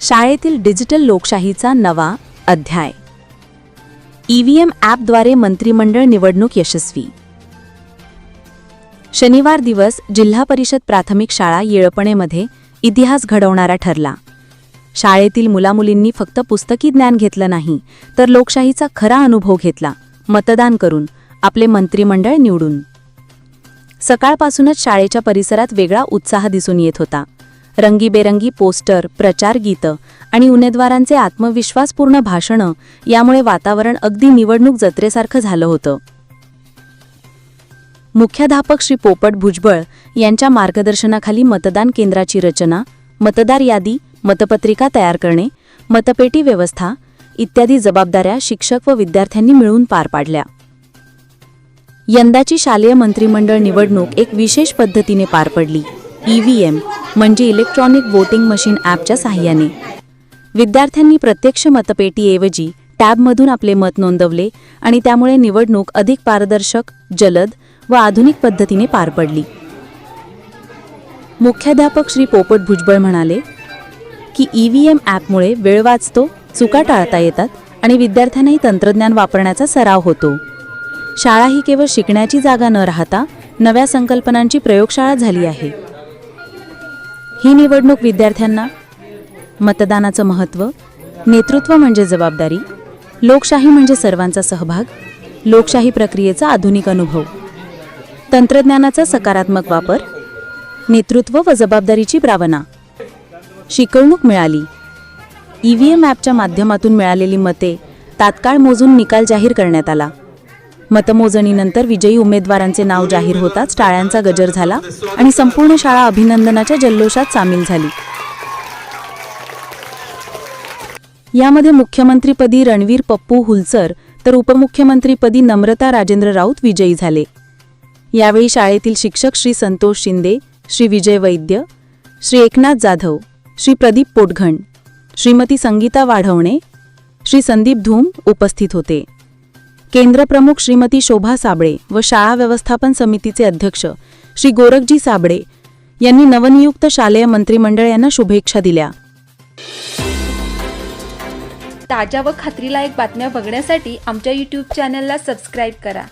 शाळेतील डिजिटल लोकशाहीचा नवा अध्याय. ईव्हीएम ॲपद्वारे मंत्रिमंडळ निवडणूक यशस्वी. शनिवार दिवस जिल्हा परिषद प्राथमिक शाळा येळपणेमध्ये इतिहास घडवणारा ठरला. शाळेतील मुलामुलींनी फक्त पुस्तकी ज्ञान घेतलं नाही तर लोकशाहीचा खरा अनुभव घेतला. मतदान करून आपले मंत्रिमंडळ निवडून. सकाळपासूनच शाळेच्या परिसरात वेगळा उत्साह दिसून येत होता. रंगीबेरंगी पोस्टर प्रचार गीतं आणि उमेदवारांचे आत्मविश्वासपूर्ण भाषणं यामुळे वातावरण अगदी निवडणूक जत्रेसारखं झालं होतं. मुख्याध्यापक श्री पोपट भुजबळ यांच्या मार्गदर्शनाखाली मतदान केंद्राची रचना मतदार यादी मतपत्रिका तयार करणे मतपेटी व्यवस्था इत्यादी जबाबदाऱ्या शिक्षक व विद्यार्थ्यांनी मिळून पार पाडल्या. यंदाची शालेय मंत्रिमंडळ निवडणूक एक विशेष पद्धतीने पार पडली. ईव्हीएम म्हणजे इलेक्ट्रॉनिक वोटिंग मशीन ॲपच्या सहाय्याने विद्यार्थ्यांनी प्रत्यक्ष मतपेटीऐवजी टॅबमधून आपले मत नोंदवले आणि त्यामुळे निवडणूक अधिक पारदर्शक जलद व आधुनिक पद्धतीने पार पडली. मुख्याध्यापक श्री पोपट भुजबळ म्हणाले की ईव्हीएम ॲपमुळे वेळ वाचतो चुका टाळता येतात आणि विद्यार्थ्यांनाही तंत्रज्ञान वापरण्याचा सराव होतो. शाळा ही केवळ शिकण्याची जागा न राहता नव्या संकल्पनांची प्रयोगशाळा झाली आहे. ही निवडणूक विद्यार्थ्यांना मतदानाचं महत्त्व नेतृत्व म्हणजे जबाबदारी लोकशाही म्हणजे सर्वांचा सहभाग लोकशाही प्रक्रियेचा आधुनिक अनुभव तंत्रज्ञानाचा सकारात्मक वापर नेतृत्व व जबाबदारीची प्रावना शिकवणूक मिळाली. ईव्हीएम ॲपच्या माध्यमातून मिळालेली मते तात्काळ मोजून निकाल जाहीर करण्यात आला. मतमोजणीनंतर विजयी उमेदवारांचे नाव जाहीर होताच टाळ्यांचा गजर झाला आणि संपूर्ण शाळा अभिनंदनाच्या जल्लोषात सामील झाली. यामध्ये मुख्यमंत्रीपदी रणवीर पप्पू हुलसर तर उपमुख्यमंत्रीपदी नम्रता राजेंद्र राऊत विजयी झाले. यावेळी शाळेतील शिक्षक श्री संतोष शिंदे श्री विजय वैद्य श्री एकनाथ जाधव श्री प्रदीप पोटघण श्रीमती संगीता वाढवणे श्री संदीप धूम उपस्थित होते. केंद्रप्रमुख श्रीमती शोभा साबळे व शाळा व्यवस्थापन समितीचे अध्यक्ष श्री गोरखजी साबळे यांनी नवनियुक्त शालेय मंत्रिमंडळ यांना शुभेच्छा दिल्या. ताज्या व खात्रीलायक बातम्या बघण्यासाठी आमच्या यूट्यूब चॅनलला सबस्क्राईब करा.